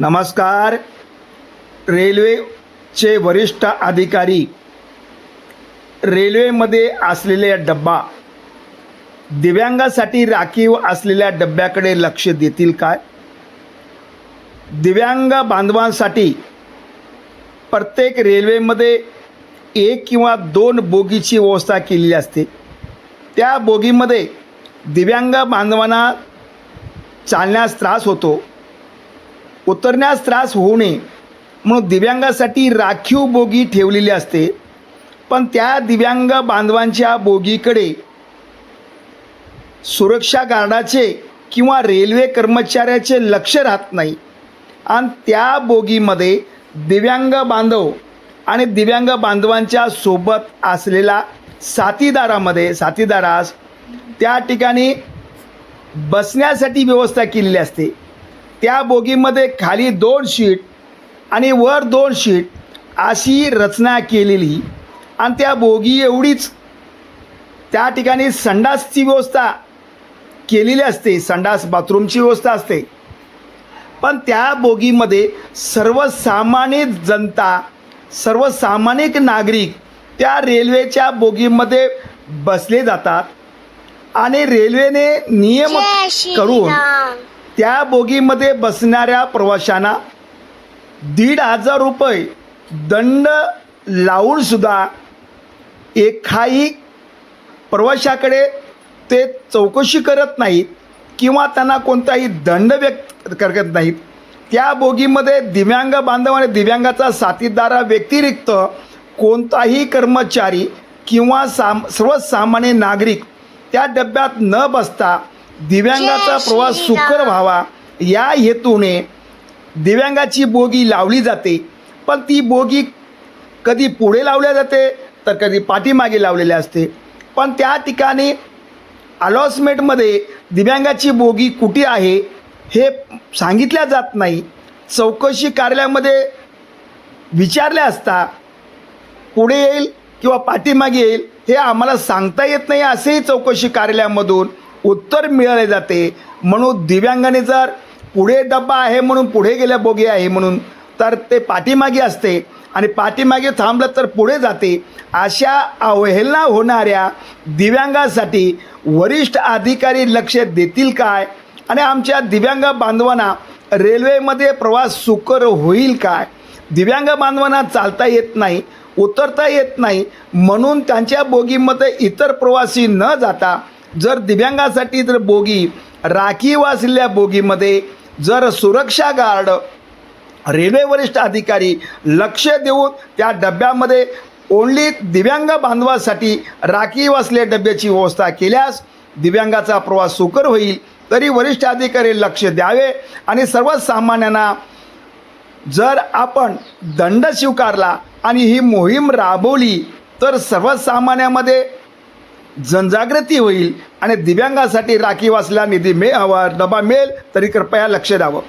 नमस्कार. रेल्वेचे वरिष्ठ अधिकारी रेल्वेमध्ये असलेल्या डब्बा दिव्यांगासाठी राखीव असलेल्या डब्याकडे लक्ष देतील काय? दिव्यांग बांधवांसाठी प्रत्येक रेल्वेमध्ये एक किंवा दोन बोगीची व्यवस्था केलेली असते. त्या बोगीमध्ये दिव्यांग बांधवांना चालण्यास त्रास होतो. उतरण्यास त्रास होऊ नये. म्हणून दिव्यांगासाठी राखीव बोगी ठेवलेली असते. पण त्या दिव्यांग बांधवांच्या बोगीकडे सुरक्षा गार्डाचे किंवा रेल्वे कर्मचाऱ्याचे लक्ष राहत नाही. आणि त्या बोगीमध्ये दिव्यांग बांधव आणि दिव्यांग बांधवांच्या सोबत असलेला साथीदारामध्ये साथीदारास त्या ठिकाणी बसण्यासाठी व्यवस्था केलेली असते. त्या बोगीमध्ये खाली दोन शीट आणि वर दोन शीट अशी रचना केलेली. आणि त्या बोगी एवढीच त्या ठिकाणी संडासची व्यवस्था केलेली असते. संडास बाथरूमची व्यवस्था असते. पण त्या बोगीमध्ये सर्वसामान्य जनता सर्वसामान्य नागरिक त्या रेल्वेच्या बोगीमध्ये बसले जातात आणि रेल्वेने नियम करून त्या बोगीमध्ये बसणाऱ्या प्रवाशांना दीड हजार रुपये दंड लावूनसुद्धा एकाही प्रवाशाकडे ते चौकशी करत नाहीत किंवा त्यांना कोणताही दंड व्यक्त करत नाहीत. त्या बोगीमध्ये दिव्यांग बांधव आणि दिव्यांगाचा साथीदारा व्यतिरिक्त कोणताही कर्मचारी किंवा साम सर्वसामान्य नागरिक त्या डब्यात न बसता दिव्यांगाचा प्रवास. सुकर व्हावा. या हेतूने दिव्यांगाची बोगी लावली जाते. पण ती बोगी कधी पुढे लावल्या जाते तर कधी पाठीमागे लावलेली असते. पण त्या ठिकाणी अलॉसमेंटमध्ये दिव्यांगाची बोगी कुठे आहे हे सांगितल्या जात नाही. चौकशी कार्यालयामध्ये विचारले असता पुढे येईल किंवा पाठीमागे येईल हे आम्हाला सांगता येत नाही असेही चौकशी कार्यालयामधून उत्तर मिळाले जाते. म्हणून दिव्यांगाने जर पुढे डब्बा आहे म्हणून पुढे गेल्या बोगी आहे म्हणून तर ते पाठीमागे असते. आणि पाठीमागे थांबलं तर पुढे जाते. अशा अवहेलना होणाऱ्या दिव्यांगासाठी वरिष्ठ अधिकारी लक्ष देतील काय? आणि आमच्या दिव्यांग बांधवांना रेल्वेमध्ये प्रवास सुकर होईल काय? दिव्यांग बांधवांना चालता येत नाही उतरता येत नाही म्हणून त्यांच्या बोगीमध्ये इतर प्रवासी न जाता जर दिव्यांगासाठी जर बोगी राखीव असलेल्या बोगीमध्ये जर सुरक्षा गार्ड रेल्वे वरिष्ठ अधिकारी लक्ष देऊन त्या डब्यामध्ये ओन्ली दिव्यांग बांधवासाठी राखीव असलेल्या डब्याची व्यवस्था केल्यास दिव्यांगाचा प्रवास सुकर होईल तरी वरिष्ठ अधिकारी लक्ष द्यावे आणि सर्वसामान्यांना जर आपण दंड स्वीकारला आणि ही मोहीम राबवली तर सर्वसामान्यामध्ये जनजागृती होईल आणि दिव्यांगासाठी राखीव असलेला निधी मिळ हवा डबा मिळेल तरी कृपया लक्ष द्यावं.